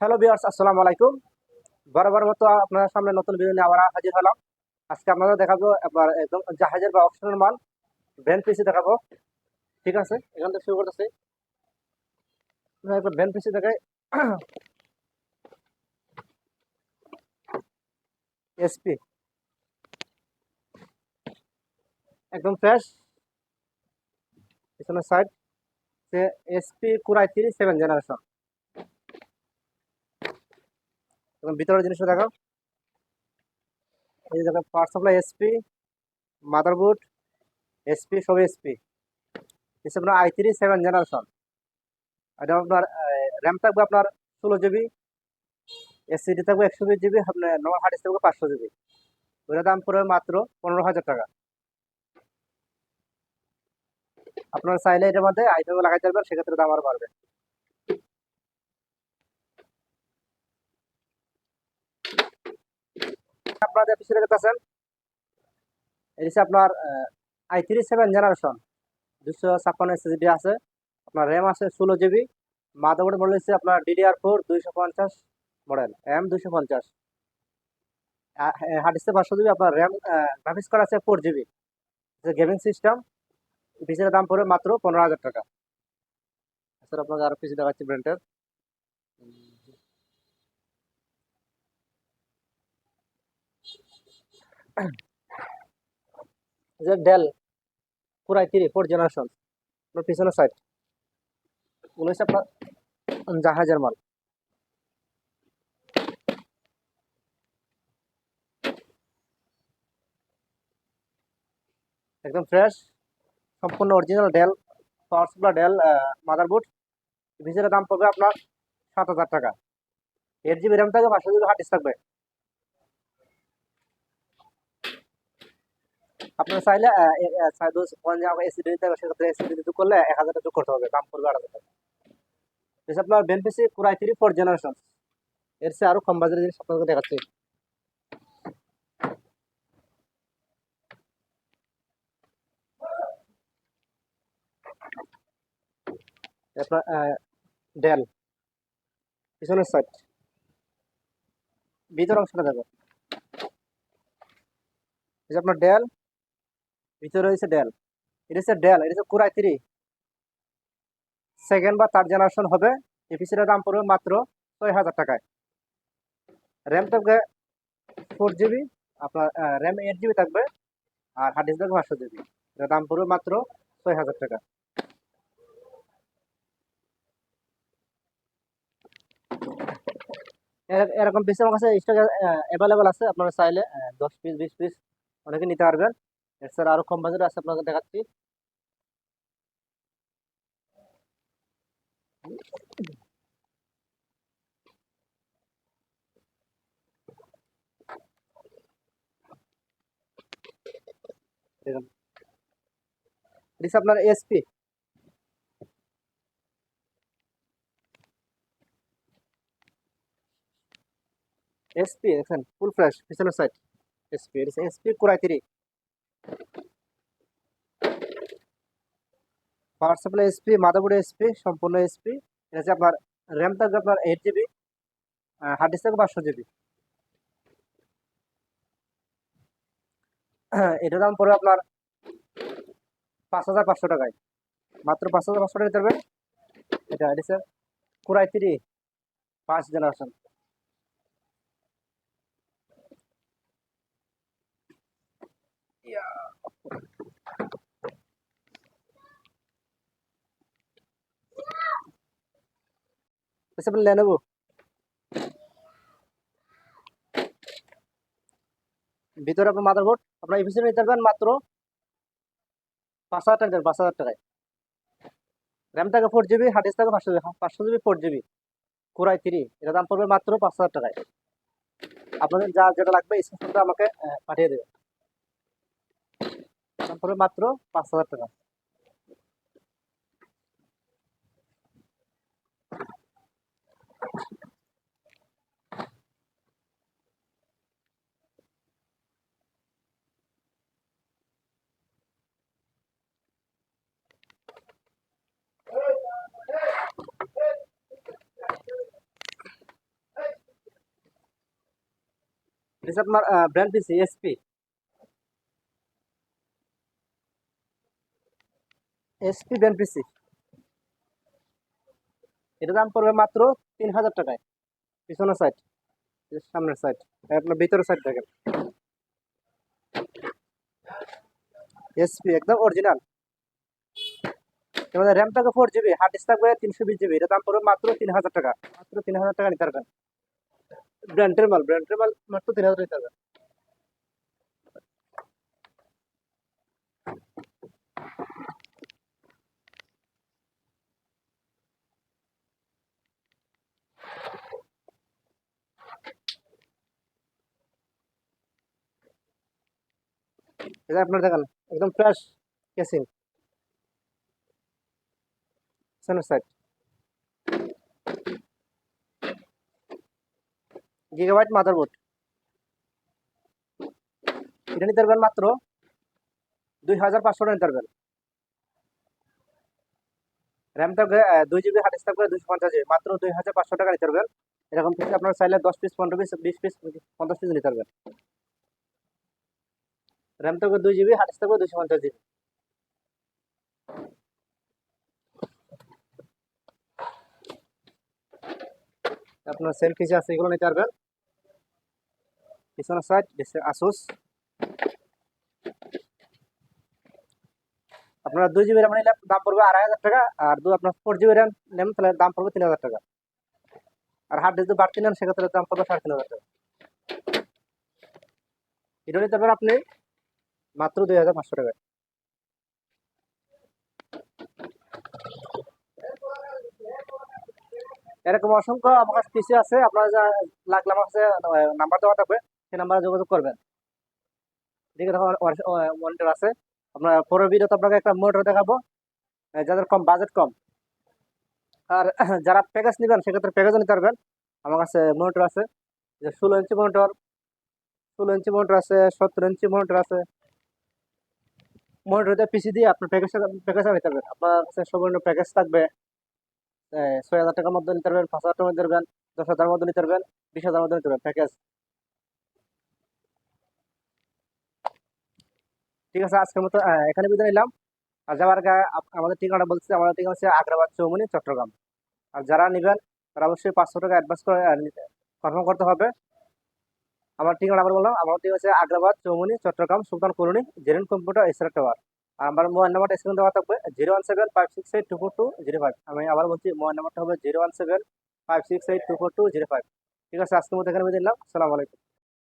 Hello বিয়ার্স আসসালামু আলাইকুম। বরাবর মতো আপনার সামনে নতুন ভিডিও নিয়ে আবার হাজির হলাম। আজকে আপনাদের দেখাবো আপনার একদম জাহাজের বা অপশনাল মাল ব্র্যান্ড পিসি দেখাবো। ঠিক আছে? এখান থেকে শুরু করতেছি। একবার ব্র্যান্ড পিসি দেখাই। এসপি একদম ফ্রেশ পিছনের side HP core i three seven generation এবং ভিতরের জিনিসটা দেখো। এই দেখো power supply HP motherboard HP সব এসপি এসে আপনার আই থ্রি সেভেন জেনারেশন এটা আপনার র্যাম থাকবে আপনার ষোলো জিবি এসিডি থাকবে একশো বিশ জিবি আপনার নর্মাল হার্ড থাকবে পাঁচশো জিবি ওটার দাম পড়বে মাত্র পনেরো হাজার টাকা। আপনারা চাইলে এটার মধ্যে আইফোন লাগাইতে পারবেন, সেক্ষেত্রে দাম আরও বাড়বে। আপনাদের পিছনে দেখতেছেন এটি আপনার আই থ্রি সেভেন জেনারেশন দুশো ছাপ্পান্ন আছে। আপনার র্যাম আছে ষোলো জিবি মাদারবোর্ড মডেল হচ্ছে আপনার ডিডিআর ফোর দুইশো পঞ্চাশ মডেল এম দুইশো পঞ্চাশ। হার্ড ডিস্কে পাঁচশো জিবি আপনার র্যাম গ্রাফিক্স করা আছে ফোর জিবি গেমিং সিস্টেম পিসের দাম পড়বে মাত্র পনেরো হাজার টাকা। স্যার আপনাকে আরও পিসি দেখাচ্ছি ব্র্যান্ডের যে ডেল, পুরাই তিরি, ফোর জেনারেশন পিছনের সাইড ওগুলো আপনার জাহাজের মাল। একদম ফ্রেশ সম্পূর্ণ original Dell power supply Dell motherboard ভিজের দাম পড়বে আপনার সাত হাজার টাকা। এইট জিবি র্যাম থাকবে, পাঁচশো জিবি হার্ড ডিস্ক থাকবে। আপনার চাইলে এসিডি দিতে হবে সেক্ষেত্রে যোগ করলে এক হাজার টাকা যোগ করতে হবে, দাম পড়বে আট হাজার টাকা। আপনার বেনপিসি core i three four generation এর চেয়ে আরও কম বাজারের জিনিস আপনাকে দেখাচ্ছি। ডেল পিছনের সাইড ভিতর অংশটা দেখো। আপনার ডেল ভিতরে রয়েছে ডেল। এটা হচ্ছে ডেল এটা হচ্ছে থ্রি সেকেন্ড বা থার্ড জেনারেশন হবে। এপিসির দাম পড়বে মাত্র ছয় হাজার টাকায়। র্যাম থাকবে ফোর জিবি আপনার র্যাম এইট জিবি থাকবে আর হার্ড ডিস্ক থাকবে পাঁচশো জিবি দাম পড়বে মাত্র ছয় হাজার টাকা। এরকম পিস আমার কাছে স্টক অ্যাভেলেবেল আছে। আপনারা চাইলে দশ পিস বিশ পিস অনেকে নিতে পারবেন। এছাড়া আরও কম বাজারে আছে আপনাকে দেখাচ্ছি। হচ্ছে আপনার এসপি এসপি দেখেন ফুল ফ্রেশ পিছনের side HP HP core i three power supply HP motherboard HP সম্পূর্ণ এসপি এটা হচ্ছে আপনার র্যাম থাকবে আপনার এইট জিবি হার্ড ডিস্ক থাকবে পাঁচশো জিবি এটার দাম পড়বে আপনার পাঁচ হাজার পাঁচশো টাকায়। মাত্র পাঁচ হাজার পাঁচশো টাকা এটা এটা হচ্ছে কুড়াই তিরি পাঁচ জেনারেশন এসে আপনি লেনোভো ভিতরে আপনার মাদারবোর্ড আপনার এফিসি নিতে পারবেন মাত্র পাঁচ হাজার টাকা, পাঁচ হাজার টাকায়। র্যাম থাকে ফোর জিবি হার্ড ডিস্ক থাকে পাঁচশো জিবি পাঁচশো GB four GB core i three এটা দাম পড়বে মাত্র পাঁচ হাজার টাকায়। আপনাদের যা যেটা লাগবে স্ক্রিনশটটা আমাকে পাঠিয়ে দেবেন। দাম পড়বে মাত্র পাঁচ হাজার টাকা। Riset uh, brand PC SP SP dan PC. Itu kan problematur তিন হাজার টাকায়। পিছনের সাইড সামনের সাইড আপনার ভিতরের সাইড দেখেন। এসপি একদম অরিজিনাল এবার RAM four GB hard disk থাকবে তিনশো বিশ জিবি এটা দাম পড়বে মাত্র তিন হাজার টাকা। মাত্র তিন হাজার টাকা নিতে পারবেন। ব্র্যান্ডের মাল ব্র্যান্ডের মাল মাত্র তিন হাজার নিতে পারবেন। এটা আপনার দেখেন একদম fresh casing side Gigabyte motherboard এটা নিতে পারবেন মাত্র দুই হাজার পাঁচশো টাকা নিতে পারবেন। র্যাম থাকবে দুই জিবি হার্ড থাকবে দুশো পঞ্চাশ জিবি মাত্র দুই হাজার পাঁচশো টাকা নিতে পারবেন। এরকম পিস আপনার চাইলে দশ পিস পনেরো পিস বিশ পিস পঞ্চাশ পিস নিতে পারবেন। র্যাম থাকবে দুই জিবি হার্ড থাকবে দুশো পঞ্চাশ জিবি। আপনার সেল কিছু আছে, এগুলো নিতে পারবেন। পিছনের সাইড আসুস আপনারা দুই জিবি র্যাম নিলে দাম পড়বে আড়াই হাজার টাকা, আর দু আপনার ফোর জিবি র্যাম নেন, তাহলে দাম পড়বে তিন হাজার টাকা। আর হার্ড ডিস্ক বাড়তি নেন, সেক্ষেত্রে দাম পড়বে সাড়ে তিন হাজার টাকা। এটা নিতে পারবেন আপনি মাত্র দুই হাজার পাঁচশো টাকা এরকম অসংখ্য আমার কাছে পিসি আছে, আপনারা যা লাগলে আমার কাছে নাম্বার দেওয়া থাকবে, সেই নাম্বারে যোগাযোগ করবেন। আছে মনিটর আছে। আপনার পরের ভিডিওতে আপনাকে একটা মনিটর দেখাবো যাদের কম বাজেট কম। আর যারা প্যাকেজ নেবেন, সেক্ষেত্রে প্যাকেজও নিতে পারবেন। আমার কাছে মনিটর আছে, যে ষোলো ইঞ্চি মনিটর ষোলো ইঞ্চি মনিটর আছে, সত্তর ইঞ্চি মনিটর আছে। পিসি দিয়ে আপনার প্যাকেজ প্যাকেজ পারবেন আপনার কাছে প্যাকেজ থাকবে ছয় হাজার টাকার মধ্যে নিতে পারবেন, পাঁচ হাজার টাকার মধ্যে দশ হাজার মধ্যে নিতে পারবেন, বিশ হাজার মধ্যে নিতে পারবেন প্যাকেজ ঠিক আছে, আজকের মতো এখানে বিদায় নিলাম। আর যাওয়ার আগে আমাদের ঠিকানা বলছি, আমাদের ঠিকানা হচ্ছে আগ্রাবাদ চৌমনি চট্টগ্রাম। আর যারা নেবেন, তারা অবশ্যই পাঁচশো টাকা অ্যাডভান্স করে কনফার্ম করতে হবে। আমার ঠিক আবার বললাম, আমার ঠিক আছে Agrabad Choumoni Chattogram, Sultan colony, Zeren computer Esra tower. আর আমার মোবাইল নাম্বারটা স্ক্রিন দেওয়া থাকবে zero one seven five six eight two four two zero five আমি আবার বলছি, মোবাইল নাম্বারটা হবে zero one seven five six eight two four two zero five ঠিক আছে, আজকের মধ্যে এখানে দিলাম আসসালামু আলাইকুম।